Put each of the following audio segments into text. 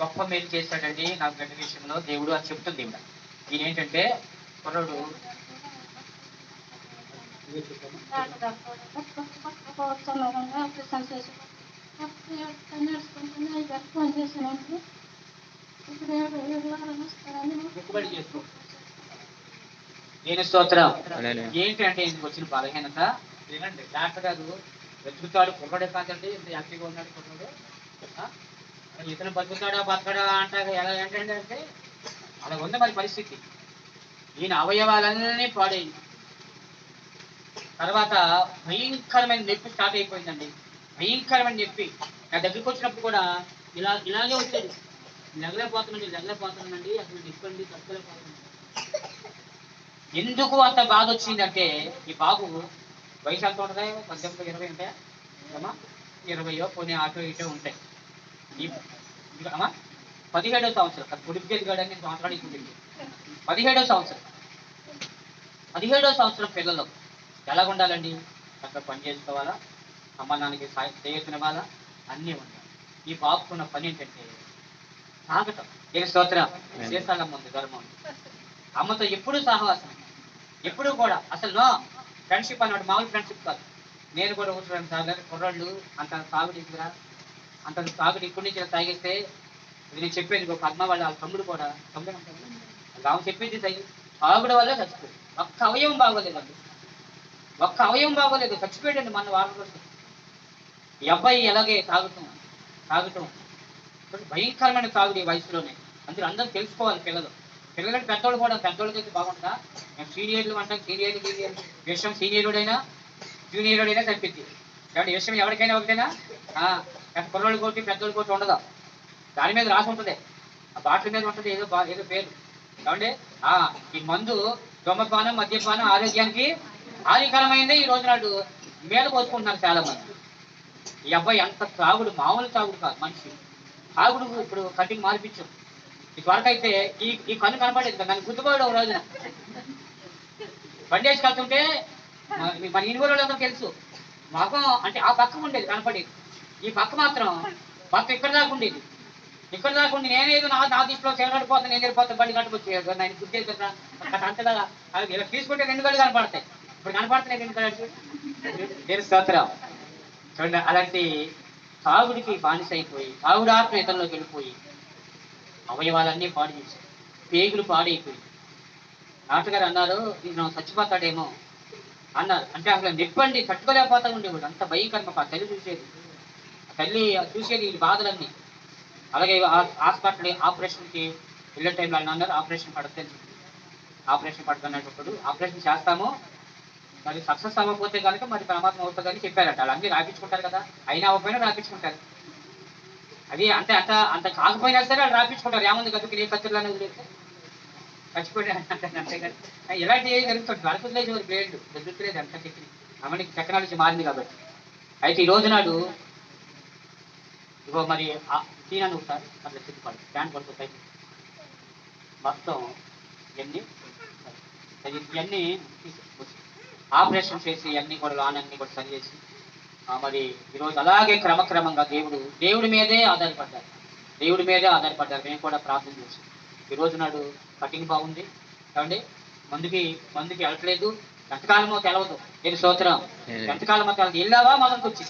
గొప్ప మేలు చేశాడండి నాకు గడ్డ విషయంలో దేవుడు అని చెప్తుంది ఈవిడ. ఈయన ఏంటంటే చేసుకో నేను స్తోత్రం? హల్లెలూయా. ఏంటి అంటే ఇందుకు వచ్చిన బలహీనత? వినండి డాక్టర్ గారు వెతుకుతాడు కుర్రాడే కాదండి ఇంత యాక్టివ్గా ఉన్నాడు కుర్రాడు ఆ? ఇతను బతుకుతాడా బతకడా అంటారు ఎలా ఏంటంటే అంటే అలా ఉంది మరి పరిస్థితి. ఈయన అవయవాలన్నీ పాడైంది. తర్వాత భయంకరమైన నొప్పి స్టార్ట్ అయిపోయిందండి. భయంకరమైన నొప్పి. నా దగ్గరికి వచ్చినప్పుడు కూడా ఇలా ఇలాగే వచ్చేది. లెగలేకపోతున్నాండి లెగలేకపోతున్నానండి అసలు నొప్పండి తట్టుకోలేకపోతున్నాను. ఎందుకు అంత బాధ వచ్చిందంటే ఈ బాబు వయసు ఎంత ఉంటుంది? పద్దెనిమిది ఇరవై ఉంటాయా? ఇరవయో కొన్ని ఆటో ఇటో ఉంటాయి. పదిహేడవ పదిహేడో సంవత్సరం. కుడికి ఎదిగాడని నేను సంవత్సరాలు ఇప్పుడు పదిహేడో సంవత్సరం. పదిహేడో సంవత్సరం పిల్లలు ఎలా ఉండాలండి? అక్కడ పని చేసుకోవాలా? అమ్మ నాన్నకి సాయం చేయనివ్వాలా అన్నీ ఉండాలి. ఈ బాబుకున్న పని ఏంటంటే సాగటం ఏ స్తోత్రం? చేస్తాలమ్మ ఉంది ధర్మం అమ్మతో ఎప్పుడూ సహవాసం. ఎప్పుడూ కూడా. అసలు నో. ఫ్రెండ్షిప్ అన్నాడు మామూలు ఫ్రెండ్షిప్ కాదు. నేను కూడా కూర్చోడం సాగర్ కుర్రాళ్ళు అంత సాగు తీసుకురా అంత తాగుడు ఇప్పటి నుంచి ఇలా తాగేస్తే ఇది నేను చెప్పేది ఒక పద్మ వాళ్ళ వాళ్ళ తమ్ముడు కూడా తమ్ముడు అంటారు ఆమె చెప్పేది తగి తాగుడు వల్ల చచ్చిపోయింది. ఒక్క అవయవం బాగోలేదండి ఒక్క అవయవం బాగోలేదు చచ్చిపోయాడండి మన వారం రోజులు. ఈ అబ్బాయి ఎలాగే తాగుతాం తాగటం భయంకరమైన తాగుడు ఈ వయసులోనే. అందరూ అందరూ తెలుసుకోవాలి పిల్లలు. పిల్లలంటే పెద్దోళ్ళు కూడా పెద్దోళ్ళకి బాగుంటుందా? మేము సీనియర్లు అంటాం సీనియర్ సీనియర్ విషయం సీనియరుడైనా జూనియరుడైనా కనిపించింది కాబట్టి విషయం ఎవరికైనా ఒకటేనా? ఆ, పెద్ద కుర్రోళ్ళు కొట్టి ఉండదు? దాని మీద రాసి ఉంటుంది. ఆ బాటిల్ మీద ఉంటుంది ఏదో బా- ఏదో పేరు. కాబట్టి ఆ ఈ మందు దొమ్మపానం మద్యపానం ఆరోగ్యానికి హానికరమైంది ఈ రోజు నాడు. మీద పోసుకుంటున్నారు చాలా మంది ఈ అబ్బాయి ఎంత తాగుడు మామూలు తాగుడు కాదు మనిషి. తాగుడు ఇప్పుడు కటింగ్ మార్పించు. ఇదివరకు అయితే ఈ ఈ కన్ను కనపడేది కదా, నన్ను గుర్తుపోయాడు ఒక రోజున. బండి వేసి కలుతుంటే మన ఇనుగు తెలుసు. మాకు అంటే ఆ పక్క ఉండేది కనపడేది. ఈ పక్క మాత్రం పక్క ఇక్కడ దాకా ఉండేది. ఇక్కడ దాకా ఉండి నేనేదో నా నా దిశలో చెరగడిపోతాను నేను వెళ్ళిపోతాను బండి కట్టుకొచ్చి నేను గుర్తేసా అంతగా అవి ఇలా తీసుకుంటే రెండు గళ్ళు కనపడతాయి. ఇప్పుడు కనపడుతున్నాయి రెండు గళ్ళు నేను స్తోత్రం. చూడండి అలాంటి తాగుడికి బానిస అయిపోయి తాగుడు ఆత్మ ఇతరులోకి వెళ్ళిపోయి అవయవాలన్నీ పాడు చేశాయి పేగులు పాడైపోయి. నాటగారు అన్నారు నేను చచ్చిపోతాడేమో అన్నారు. అంటే అసలు నిప్పండి తట్టుకోలేకపోతా ఉండేవాడు. అంత భయంకరంగా తెలుగు చూసేది. తల్లి చూసేది ఈ బాధలన్నీ. అలాగే హాస్పిటల్ ఆపరేషన్కి వెళ్ళే టైంలో ఆయన అన్నారు ఆపరేషన్ పడుతుంది ఆపరేషన్ పడుతున్నప్పుడు ఆపరేషన్ చేస్తాము మరి సక్సెస్ అవ్వకపోతే కనుక మరి ప్రమాదం అవుతుందని చెప్పారట. వాళ్ళు అన్ని రాపించుకుంటారు కదా. అయినా అవ్వకపోయినా రాపించుకుంటారు. అది అంటే అంత అంత కాకపోయినా సరే వాళ్ళు రాపించుకుంటారు. ఏముంది కదా ఏ ఖర్చులను వదిలేస్తే? చచ్చిపోయాడు అంతే కదా. ఇలాంటి ఏం జరుగుతుంది వరకులేదు బ్లేడ్ జరుగుతులేదు అంత చెప్పి. అమ్మడికి టెక్నాలజీ మారింది కాబట్టి. అయితే ఈ రోజు నాడు ఇగో మరి తీనాను ఒకసారి అట్లా చుట్టుపడి ఫ్యాన్ పడుతుంది మొత్తం ఇవన్నీ ఇవన్నీ ఆపరేషన్ చేసి ఇవన్నీ కూడా లాన్ అన్ని కూడా సరి చేసి మరి ఈరోజు అలాగే క్రమక్రమంగా దేవుడు దేవుడి మీదే ఆధారపడ్డారు. దేవుడి మీదే ఆధారపడ్డారు. మేము కూడా ప్రార్థన చేసి ఈ రోజు నాడు కటింగ్ బాగుంది. ఏమండి? మందుకి మందుకి వెళ్ళట్లేదు. ఎంతకాలమో తెలవదు. ఏది స్తోత్రం ఎంతకాలమో తెలవదు. వెళ్ళావా? మొదలుకు వచ్చి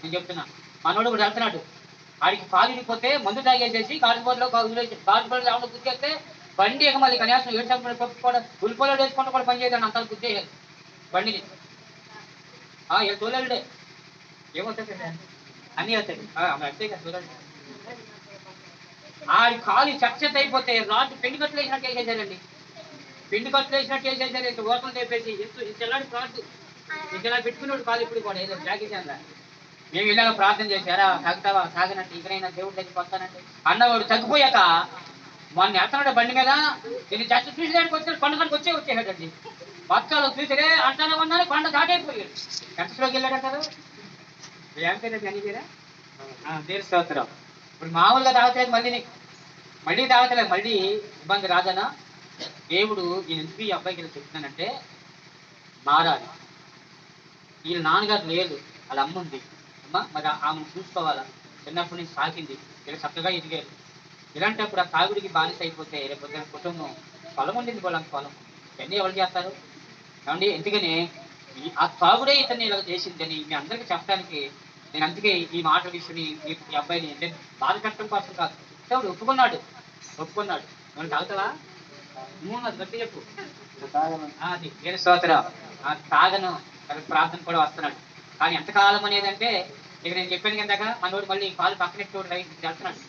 నేను చెప్తున్నా. మనోడు కూడా వెళ్తున్నాడు. ఆడికి పాలు ఇడిపోతే మందు తాగేసేసి కాలిపోట్లో కాలిపోలో లేకుండా గుర్తిస్తే బండి ఇక మళ్ళీ కనీసం ఏడు సంవత్సరాలు పప్పు కూడా ఉల్లిపోలో వేసుకుంటూ కూడా పని చేయదండి అంతా గుర్తేయాలి బండిని. ఆ, తోలేడే ఏమవుతుంది అన్నీ అవుతాయి అంతే కదా చూడండి ఆడి కాలు చచ్చత అయిపోతే రాజు పెండి కట్లు వేసినట్టు వేసేసారండి పిండి కట్లు వేసినట్టు వేసేసారు ఇంత ఓపెన్ తెప్పేసి ఎత్తు ఇంతలాంటి ప్రాంతం ఇంతలా పెట్టుకున్నాడు కాలు ఇప్పుడు కూడా ఏదో జాగించాను మేము ఇలాగ ప్రార్థన చేశారా? సాగుతావా తాగినట్టు ఇకనైనా దేవుడి దగ్గరికి వస్తానంటే? అన్నవాడు తగ్గిపోయాక మొన్న ఎత్తనాడు బండి మీద దీన్ని చచ్చి చూసేదానికి వచ్చాడు కొండకానికి వచ్చే వచ్చేసాడండి. పక్కలు చూసిరే అంటానే ఉన్నాను కొండ దాటైపోయాడు ఎంతలోకి వెళ్ళాడు వెళ్ళాడంటారు? ఏం పేరు అని దేని స్తోత్రం. ఇప్పుడు మామూలుగా తాగట్లేదు మళ్ళీ మళ్ళీ తాగట్లేదు మళ్ళీ ఇబ్బంది రాదనా? దేవుడు ఈయన ఎందుకు ఈ అబ్బాయికి ఇలా చెప్తున్నానంటే మారాలి. వీళ్ళ నాన్నగారు లేదు వాళ్ళ అమ్మ ఉంది. అమ్మ మరి ఆమెను చూసుకోవాలా? చిన్నప్పటి నుంచి సాకింది వీళ్ళు చక్కగా ఎదిగారు. ఇలాంటప్పుడు ఆ తాగుడికి బానిస అయిపోతే రేపు కుటుంబం పొలం ఉండింది పొలం. పొలం ఇవన్నీ ఎవరు చేస్తారు? ఏమండి? ఎందుకని? ఆ తాగుడే ఇతన్ని ఇలా చేసిందని మీ అందరికీ చెప్పడానికి నేను అందుకే ఈ మాట విషయం ఈ అబ్బాయిని అంటే బాధ పెట్టడం కోసం కాదు. దేవుడు ఒప్పుకున్నాడు? ఒప్పుకున్నాడు. మనం తాగుతావా? అది గట్టి చెప్పు. ఆ, అది. నేను స్తోత్రం ఆ తాగను. ప్రార్థన కూడా వస్తున్నాడు. కానీ ఎంతకాలం అనేది అంటే ఇక నేను చెప్పాను కిందాక మనోడు మళ్ళీ కాలు పక్కనెట్టుకోడు వెళ్తున్నాడు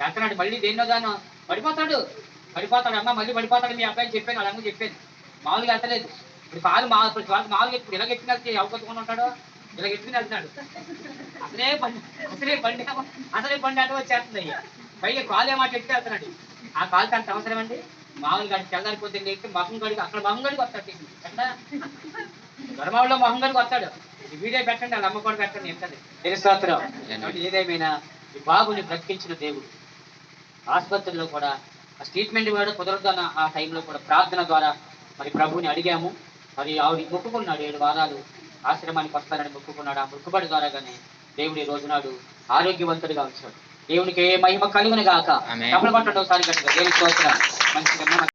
వెళ్తున్నాడు మళ్ళీ దేన్నో దానో పడిపోతాడు. పడిపోతాడు. అమ్మ మళ్ళీ పడిపోతాడు మీ అబ్బాయి చెప్పాను వాళ్ళ అమ్మ చెప్పాను. మామూలుగా వెళ్తలేదు ఇప్పుడు కాలు మా ఇప్పుడు కాలు మామూలుగా ఇప్పుడు ఇలా ఎత్తుకుని వెళ్తే అవకొట్టుకుని ఉంటాడో? ఇలా ఎత్తుకుని వెళ్తున్నాడు? అసలే బండి అసలే బండి అసలే బండి అంటే వచ్చేస్తుంది అయ్యా. పైగా కాలు ఏమాట ఎత్తుకు వెళ్తున్నాడు. ఆ కాలు అంత అవసరం అండి? మామూలుగా తెల్లారిపోతే ఎక్కితే మొహం గడికి అక్కడ మొహం గడికి వస్తాడు. కదా ధర్మంలో మొహం గడికి వస్తాడు. వీడియో పెట్టండి వాళ్ళ అమ్మ కూడా పెట్టండి తెలుస్తోత్రం ఏదేమైనా ఈ బాబుని బ్రతికించిన దేవుడు ఆసుపత్రిలో కూడా ఆ ట్రీట్మెంట్ కూడా కుదరదు అన్న ఆ టైంలో కూడా ప్రార్థన ద్వారా మరి ప్రభువుని అడిగాము. మరి ఆవిడ మొక్కుకున్నాడు ఏడు వారాలు ఆశ్రమానికి వస్తానని మొక్కుకున్నాడు. ఆ మొక్కుబడి ద్వారాగానే దేవుడు ఈ రోజునాడు ఆరోగ్యవంతుడిగా ఉంచాడు. దేవునికి ఏ మహిమ కలుగును గాక. పట్టండి ఒకసారి గట్టిగా దేవుని స్తోత్రం. మంచిగా